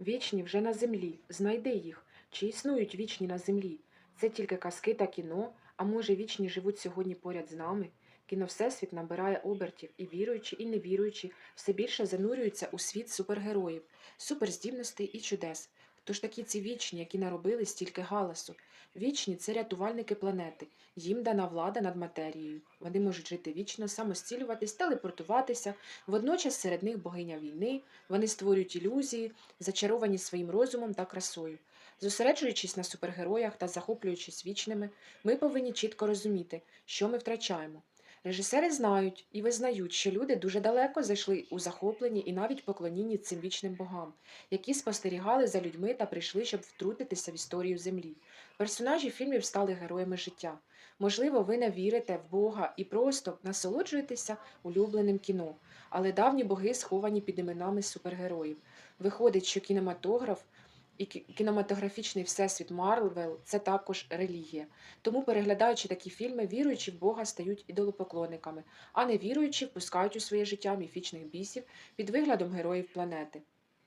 Вічні вже на землі. Знайди їх. Чи існують вічні на землі? Це тільки казки та кіно, а може вічні живуть сьогодні поряд з нами? Кіно Всесвіт набирає обертів, і віруючі, і невіруючі все більше занурюються у світ супергероїв, суперздібностей і чудес. Хто ж такі ці вічні, які наробили стільки галасу? Вічні це рятувальники планети. Їм дана влада над матерією. Вони можуть жити вічно, самостілюватись, телепортуватися. Водночас серед них богиня війни. Вони створюють ілюзії, зачаровані своїм розумом та красою. Зосереджуючись на супергероях та захоплюючись вічними, ми повинні чітко розуміти, що ми втрачаємо. Режисери знають і визнають, що люди дуже далеко зайшли у захопленні і навіть поклонінні цим вічним богам, які спостерігали за людьми та прийшли, щоб втрутитися в історію землі. Персонажі фільмів стали героями життя. Можливо, ви не вірите в Бога і просто насолоджуєтеся улюбленим кіно, але давні боги сховані під іменами супергероїв. Виходить, що кінематограф і кінематографічний всесвіт Марвел це також релігія. Тому, переглядаючи такі фільми, віруючі в Бога стають ідолопоклонниками, а невіруючі впускають у своє життя міфічних бісів під виглядом героїв планети.